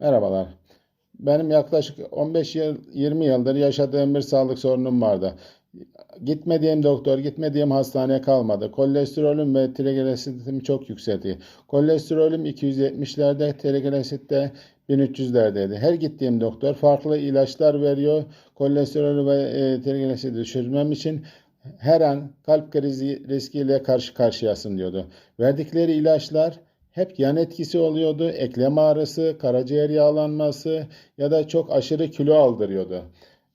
Merhabalar. Benim yaklaşık 15 yıl, 20 yıldır yaşadığım bir sağlık sorunum vardı. Gitmediğim doktor, gitmediğim hastane kalmadı. Kolesterolüm ve trigliseritimi çok yükseldi. Kolesterolüm 270'lerde, trigliserit de 1300'lerdeydi. Her gittiğim doktor farklı ilaçlar veriyor. Kolesterolü ve e, trigliseriti düşürmem için her an kalp krizi riskiyle karşı karşıyasın diyordu. Verdikleri ilaçlar hep yan etkisi oluyordu. Eklem ağrısı, karaciğer yağlanması ya da çok aşırı kilo aldırıyordu.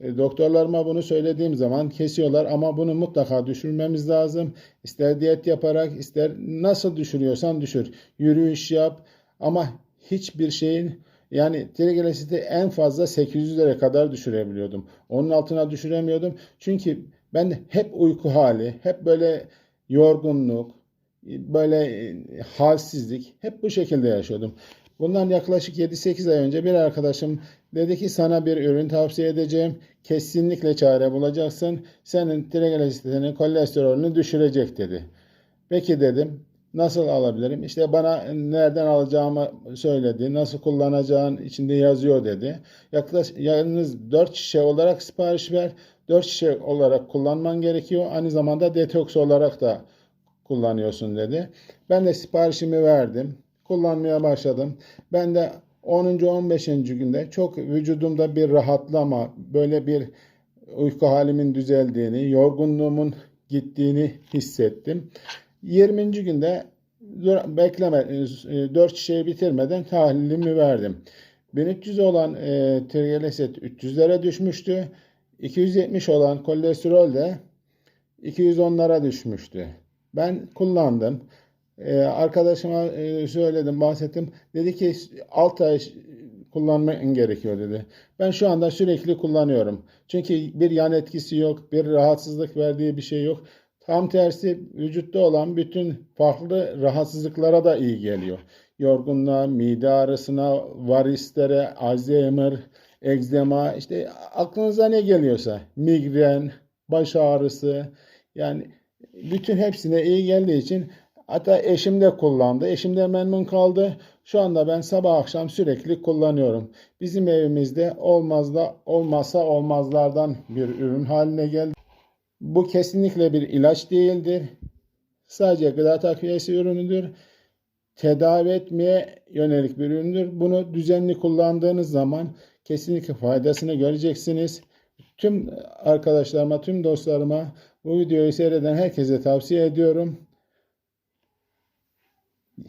E, Doktorlarıma bunu söylediğim zaman kesiyorlar ama bunu mutlaka düşürmemiz lazım. İster diyet yaparak, ister nasıl düşürüyorsan düşür. Yürüyüş yap ama hiçbir şeyin yani trigliseriti en fazla 800'lere kadar düşürebiliyordum. Onun altına düşüremiyordum. Çünkü ben hep uyku hali, hep böyle yorgunluk, böyle e, halsizlik hep bu şekilde yaşıyordum. Bundan yaklaşık 7-8 ay önce bir arkadaşım dedi ki sana bir ürün tavsiye edeceğim. Kesinlikle çare bulacaksın. Senin trigliseritini, kolesterolünü düşürecek dedi. Peki dedim. Nasıl alabilirim? İşte bana nereden alacağımı söyledi. Nasıl kullanacağın içinde yazıyor dedi. Yaklaşık yalnız 4 şişe olarak sipariş ver. 4 şişe olarak kullanman gerekiyor. Aynı zamanda detoks olarak da kullanıyorsun dedi. Ben de siparişimi verdim. Kullanmaya başladım. Ben de 10. 15. günde çok vücudumda bir rahatlama, böyle bir uyku halimin düzeldiğini, yorgunluğumun gittiğini hissettim. 20. günde bekleme 4 şişeyi bitirmeden tahlilimi verdim. 1300 olan e, trigliserit 300'lere düşmüştü. 270 olan kolesterol de 210'lara düşmüştü. Ben kullandım. Ee, arkadaşıma e, söyledim, bahsettim. Dedi ki 6 ay kullanman gerekiyor dedi. Ben şu anda sürekli kullanıyorum. Çünkü bir yan etkisi yok, bir rahatsızlık verdiği bir şey yok. Tam tersi vücutta olan bütün farklı rahatsızlıklara da iyi geliyor. Yorgunluğa, mide ağrısına, varislere, Alzheimer, egzema, işte aklınıza ne geliyorsa, migren, baş ağrısı, yani bütün hepsine iyi geldiği için hatta eşim de kullandı. Eşim de memnun kaldı. Şu anda ben sabah akşam sürekli kullanıyorum. Bizim evimizde olmazda olmazsa olmazlardan bir ürün haline geldi. Bu kesinlikle bir ilaç değildir. Sadece gıda takviyesi ürünüdür. Tedavi etmeye yönelik bir üründür. Bunu düzenli kullandığınız zaman kesinlikle faydasını göreceksiniz. Tüm arkadaşlarıma, tüm dostlarıma bu videoyu seyreden herkese tavsiye ediyorum.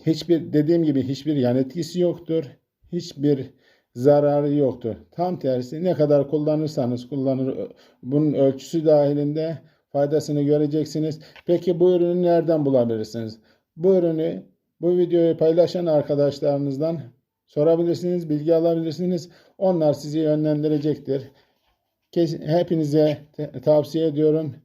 Hiçbir dediğim gibi hiçbir yan etkisi yoktur. Hiçbir zararı yoktur. Tam tersi ne kadar kullanırsanız kullanır bunun ölçüsü dahilinde faydasını göreceksiniz. Peki bu ürünü nereden bulabilirsiniz? Bu ürünü bu videoyu paylaşan arkadaşlarınızdan sorabilirsiniz, bilgi alabilirsiniz. Onlar sizi yönlendirecektir. Hepinize tavsiye ediyorum.